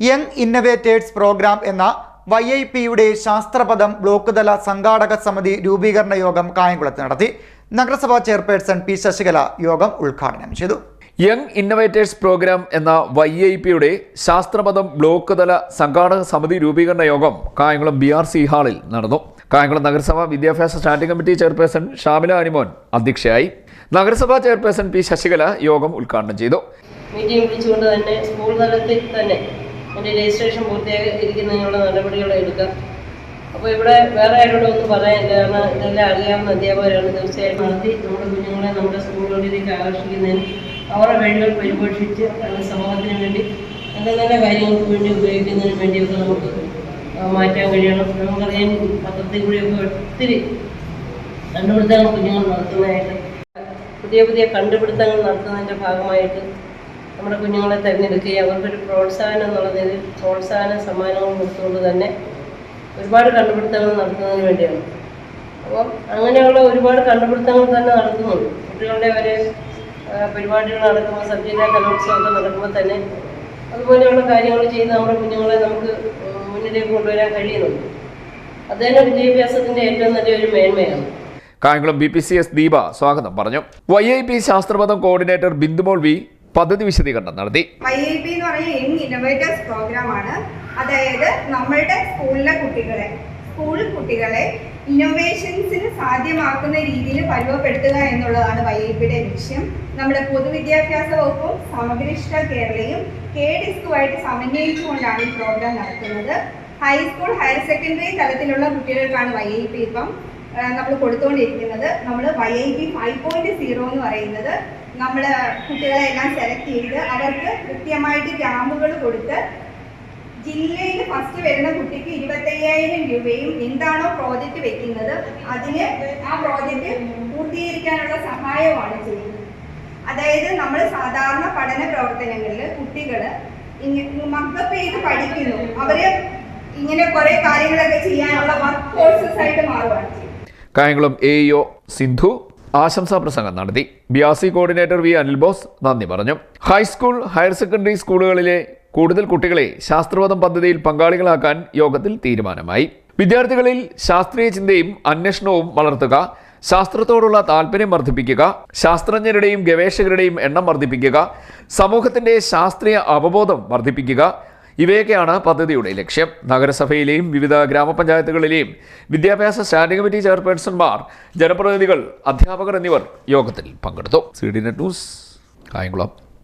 Young innovators programme എന്ന Y I പിയുടെ ശാസ്ത്രപദം ബ്ലോക്ക് തല സംഘാടക സമിതി രൂപീകരണ യോഗം കായംകുളത്ത് നടത്തി. നഗരസഭാ ചെയർപേഴ്സൺ പി ശശികല യോഗം ഉദ്ഘാടനം ചെയ്തു. യങ് ഇന്നവേറ്റേഴ്സ് പ്രോഗ്രാം എന്ന വൈ ഐ പിയുടെ ശാസ്ത്രപദം ബ്ലോക്ക് തല സംഘാടക സമിതി രൂപീകരണ യോഗം കായംകുളം ബി ആർ സി ഹാളിൽ നടന്നു. കായംകുളം നഗരസഭാ വിദ്യാഭ്യാസ standing committee chairperson Shamila Animon അധ്യക്ഷയായി. നഗരസഭാ ചെയർപേഴ്സൺ പി ശശികല യോഗം ഉദ്ഘാടനം ചെയ്തു. മീറ്റിംഗ് വിളിച്ചുകൊണ്ട് തന്നെ സ്കൂൾ തലത്തിൽ തന്നെ എന്റെ രജിസ്ട്രേഷൻ പൂർത്തിയാക്കിയിരിക്കുന്നതിനുള്ള നടപടികൾ എടുക്കാം. അപ്പോൾ ഇവിടെ വേറെ ആരോടും ഒന്നും പറയാനില്ല. കാരണം ഇതെല്ലാം അറിയാവുന്ന അധ്യാപകരാണ്. തീർച്ചയായും നടത്തി നമ്മുടെ കുഞ്ഞുങ്ങളെ നമ്മുടെ സ്കൂളുകളിലേക്ക് ആകർഷിക്കുന്നതിന് അവരുടെ വഴികൾ പരിപോഷിച്ച് സമൂഹത്തിന് വേണ്ടി നല്ല നല്ല കാര്യങ്ങൾക്ക് വേണ്ടി ഉപയോഗിക്കുന്നതിന് വേണ്ടിയൊക്കെ നമുക്ക് മാറ്റാൻ കഴിയണം. നമുക്കറിയാം ഈ പത്രത്തിൽ കൂടിയൊക്കെ ഒത്തിരി കണ്ടുപിടുത്തങ്ങൾ കുഞ്ഞുങ്ങൾ നടത്തുന്നതായിട്ട്. പുതിയ പുതിയ കണ്ടുപിടുത്തങ്ങൾ നടത്തുന്നതിന്റെ ഭാഗമായിട്ട് നമ്മുടെ കുഞ്ഞുങ്ങളെ തിരഞ്ഞെടുക്കുകയും അവർക്കൊരു പ്രോത്സാഹനം എന്നുള്ളതിൽ പ്രോത്സാഹന സമ്മാനങ്ങൾ കൊടുത്തുകൊണ്ട് തന്നെ ഒരുപാട് കണ്ടുപിടുത്തങ്ങൾ നടത്തുന്നതിന് വേണ്ടിയാണ്. അപ്പോൾ അങ്ങനെയുള്ള ഒരുപാട് കണ്ടുപിടുത്തങ്ങൾ തന്നെ നടത്തുന്നുണ്ട്. കുട്ടികളുടെ ഒരു പരിപാടികൾ നടക്കുമ്പോൾ സബ്ജില്ല കലോത്സവമൊക്കെ നടക്കുമ്പോൾ തന്നെ അതുപോലെയുള്ള കാര്യങ്ങൾ ചെയ്ത് നമ്മുടെ കുഞ്ഞുങ്ങളെ നമുക്ക് മുന്നിലേക്ക് കൊണ്ടുവരാൻ കഴിയുന്നുണ്ട്. അത് തന്നെ വിദ്യാഭ്യാസത്തിന്റെ ഏറ്റവും നല്ലൊരു മേന്മയാണ്. Kayamkulam B P C S Deepa സ്വാഗതം പറഞ്ഞു. വൈ ഐ പി ശാസ്ത്രപദം കോർഡിനേറ്റർ ബിന്ദുമോൾ വി പദ്ധതി വിശദീകരണം നടത്തി. ഐ ഐ പി എന്ന് പറഞ്ഞ യങ് ഇന്നോവേറ്റേഴ്സ് പ്രോഗ്രാം ആണ്. അതായത് നമ്മളുടെ സ്കൂളിലെ കുട്ടികളെ സ്കൂൾ കുട്ടികളെ ഇന്നോവേഷൻസിന് സാധ്യമാക്കുന്ന രീതിയിൽ പരുവപ്പെടുത്തുക എന്നുള്ളതാണ് വൈ ഐ പിയുടെ ലക്ഷ്യം. നമ്മുടെ പൊതുവിദ്യാഭ്യാസ വകുപ്പും സമഗ്രിഷ്ട കേരളയും കെ ഡിസ്കുമായിട്ട് സമന്വയിച്ചുകൊണ്ടാണ് ഈ പ്രോഗ്രാം നടത്തുന്നത്. ഹൈസ്കൂൾ ഹയർ സെക്കൻഡറി തലത്തിലുള്ള കുട്ടികൾക്കാണ് വൈ ഐ പി ഇപ്പം നമ്മൾ കൊടുത്തുകൊണ്ടിരിക്കുന്നത് നമ്മൾ Y I P five point zero എന്ന് പറയുന്നത് നമ്മൾ കുട്ടികളെ എല്ലാം സെലക്ട് ചെയ്ത് അവർക്ക് കൃത്യമായിട്ട് ക്യാമ്പുകൾ കൊടുത്ത് ജില്ലയിൽ ഫസ്റ്റ് വരുന്ന കുട്ടിക്ക് ഇരുപത്തയ്യായിരം രൂപയും എന്താണോ പ്രോജക്റ്റ് വെക്കുന്നത് അതിന് ആ പ്രോജക്റ്റ് പൂർത്തീകരിക്കാനുള്ള സഹായമാണ് ചെയ്യുന്നത്. അതായത് നമ്മൾ സാധാരണ പഠന പ്രവർത്തനങ്ങളിൽ കുട്ടികൾ മക്കപ്പ് ചെയ്ത് പഠിക്കുന്നു. അവർ ഇങ്ങനെ കുറെ കാര്യങ്ങളൊക്കെ ചെയ്യാനുള്ള വർക്ക് കോഴ്സസ് ആയിട്ട് മാറുകയാണ് ചെയ്യുന്നത്. കായംകുളം എ ഇഒ സിന്ധു ആശംസാ പ്രസംഗം നടത്തി. ബിയാസി കോർഡിനേറ്റർ വി അനിൽ ബോസ് നന്ദി പറഞ്ഞു. ഹൈസ്കൂൾ ഹയർ സെക്കൻഡറി സ്കൂളുകളിലെ കൂടുതൽ കുട്ടികളെ ശാസ്ത്രവാദം പദ്ധതിയിൽ പങ്കാളികളാക്കാൻ യോഗത്തിൽ തീരുമാനമായി. വിദ്യാർത്ഥികളിൽ ശാസ്ത്രീയ ചിന്തയും അന്വേഷണവും വളർത്തുക ശാസ്ത്രത്തോടുള്ള താല്പര്യം വർദ്ധിപ്പിക്കുക ശാസ്ത്രജ്ഞരുടെയും ഗവേഷകരുടെയും എണ്ണം വർദ്ധിപ്പിക്കുക സമൂഹത്തിന്റെ ശാസ്ത്രീയ അവബോധം വർദ്ധിപ്പിക്കുക ഇവയൊക്കെയാണ് പദ്ധതിയുടെ ലക്ഷ്യം. നഗരസഭയിലെയും വിവിധ ഗ്രാമപഞ്ചായത്തുകളിലെയും വിദ്യാഭ്യാസ സ്റ്റാൻഡിംഗ് കമ്മിറ്റി ചെയർപേഴ്സൺമാർ ജനപ്രതിനിധികൾ അധ്യാപകർ എന്നിവർ യോഗത്തിൽ പങ്കെടുത്തു. C D net news Kayamkulam.